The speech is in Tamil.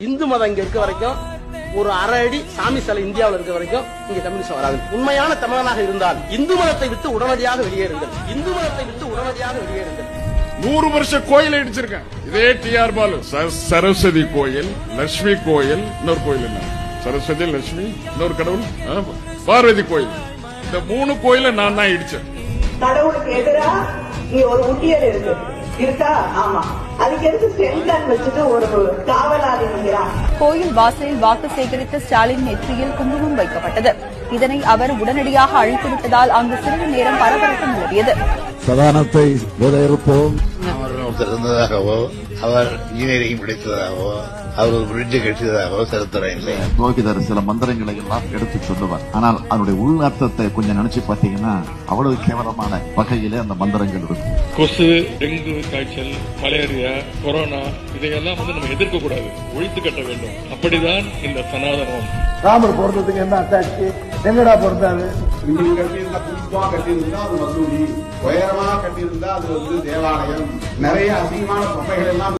இந்து மதம் இங்க இருக்க வரைக்கும் ஒரு அரை அடி சாமி சிலை இந்தியாவில் இருக்க வரைக்கும் இங்க கம்யூனிஸ்ட் வராது. உண்மையான தமிழனாக இருந்தால் இந்து மதத்தை விட்டு உடனடியாக வெளியேறுங்கள் இந்து மதத்தை விட்டு உடனடியாக வெளியேறுங்கள் நூறு வருஷ கோயில் இடிச்சிருக்கேன். இதே டிஆர் பாலு ச- சரஸ்வதி கோயில் லட்சுமி கோயில் இன்னொரு கோயில் என்ன? சரஸ்வதி லட்சுமி இன்னொரு கடவுள் பார்வதி கோயில். இந்த மூணு கோயில நான் தான் இடிச்சேன். கடவுளுக்கு எதிரா இங்க ஒரு உண்டியல் இருக்கு. இருக்கா? ஆமா. அதுக்கு எதுக்கு சென்டன் வச்சுட்டு ஒரு நிற்கிறான் கோயில் வாசலில் வாக்கு சேகரித்த ஸ்டாலின் நெற்றியில் குங்குமம் வைக்கப்பட்டது. இதனை அவர் உடனடியாக அழித்துவிட்டதால் அங்கு சிறிது நேரம் பரபரப்பு நிலவியது. பிரதானத்தை விடையிருப்போம் அவர் இன்ஜினியரிங் படித்ததாகவோ அவர் ஒரு பிரிட்ஜ் கட்டியதாகவோ சரித்திரம் இல்லை. புரோகிதர் சில மந்திரங்களை எல்லாம் எடுத்து சொல்லுவார். ஆனால் அதனுடைய உள்அர்த்தத்தை கொஞ்சம் நினைச்சு பார்த்தீங்கன்னா அவ்வளவு கேவலமான வகையிலே அந்த மந்திரங்கள் இருக்கும். கொசு டெங்கு காய்ச்சல் மலேரியா கொரோனா இதையெல்லாம் வந்து நம்ம எதிர்க்க கூடாது. ஒழித்து கட்ட வேண்டும். அப்படிதான் இந்த சனாதனம். ராமர் பிறந்ததுக்கு என்ன அட்டாச்சு எங்கடா பிறந்தாரு இன்னைக்கு கட்டியிருந்தா அது மசூதி இருந்தால் அது வந்து தேவாலயம். நிறைய அசிங்கமான பொம்மைகள் எல்லாம்